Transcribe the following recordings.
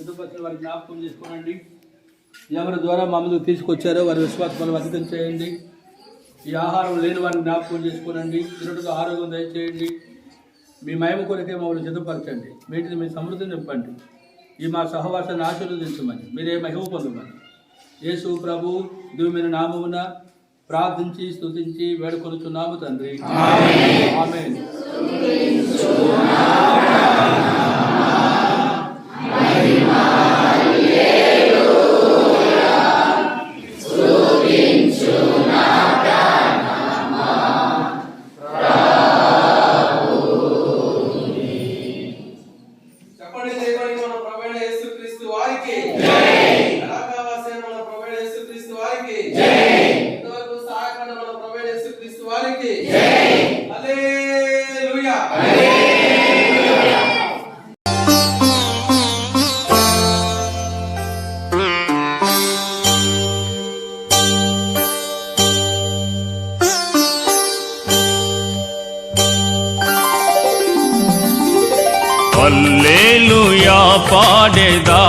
ఎదుపచ్చిన వారి జ్ఞాపకం చేసుకోనండి. ఎవరి ద్వారా మా ముందుకు తీసుకొచ్చారో వారి విశ్వాసం అధికం చేయండి. ఈ ఆహారం లేని వారిని జ్ఞాపకం చేసుకోనండి. తిరుడుగా ఆరోగ్యం దయచేయండి. మీ మహిమ కొరకే మమ్మల్ని సిద్ధపరచండి. వీటిని మీ సమృద్ధి నింపండి. ఈ మా సహవాసాన్ని ఆశీర్వదించమని. మీరే మహిమ పొందమని. యేసు ప్రభు దివ్యమైన నామమున ప్రార్థించి స్తుతించి వేడుకొనుచున్నాము తండ్రి. ఆమేన్. అల్లేలుయా పాడేదా.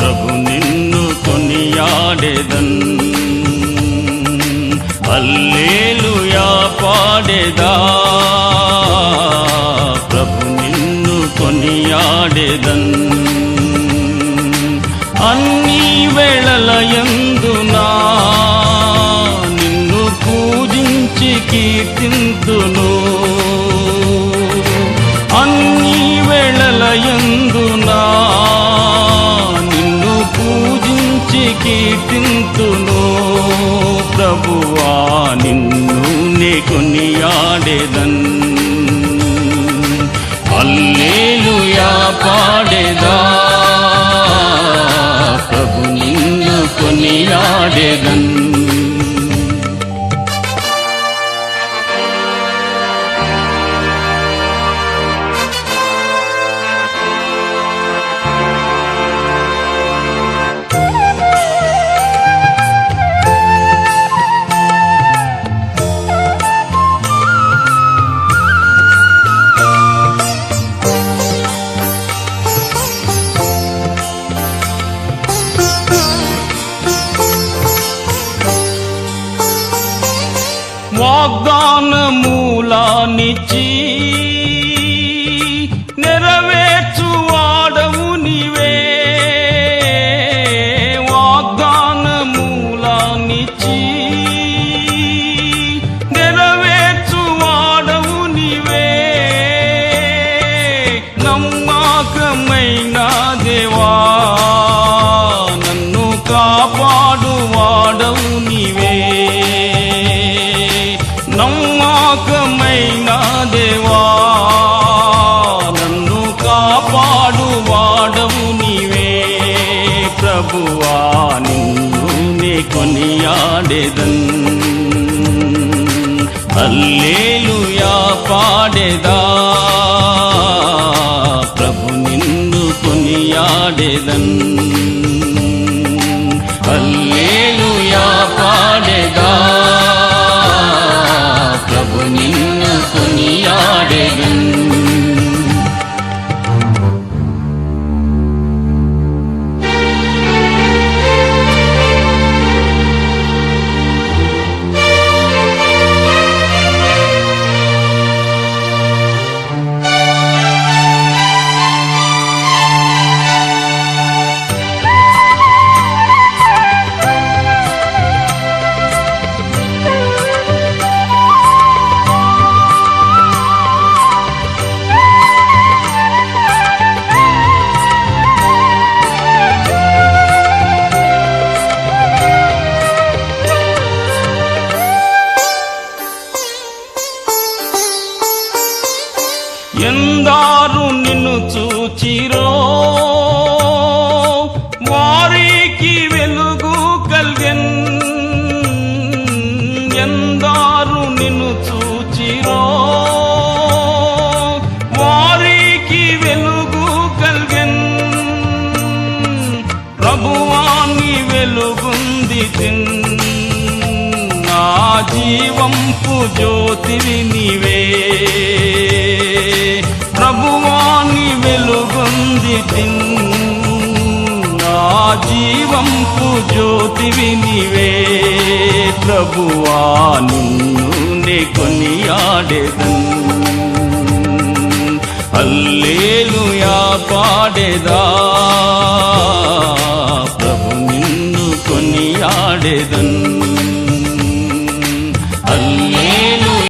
ప్రభు నిన్ను కొనియాడేదన్. అల్లేలుయా పాడేదా. ప్రభు నిన్ను కొనియాడేదన్. అన్ని వేళలయందునా నిన్ను పూజించి కీర్తింతును. యందునా నిన్ను పూజించి కీర్తింతును. ప్రభువా నిన్ను నే కొనియాడేదన్. అల్లేలుయా పాడేదా. ప్రభు నిన్ను కొనియాడేదన్. நிச்சயம் అల్లేలుయా పాడేదా. ప్రభు నిన్ను కొనియాడేదన్. ఎందారు నిన్ను చూచిరో? వారికి వెలుగు కల్గెన్. ఎందారు నిన్ను చూచిరో? వారికి వెలుగు కల్గెన్. ప్రభువాని వెలుగుంది తిన్. నా జీవంపు జ్యోతివి నీవే. నా జీవంపు జ్యోతివి వినివే ప్రభువాను నిన్ను కొనియాడేదన్. అల్లేలుయా పాడేదా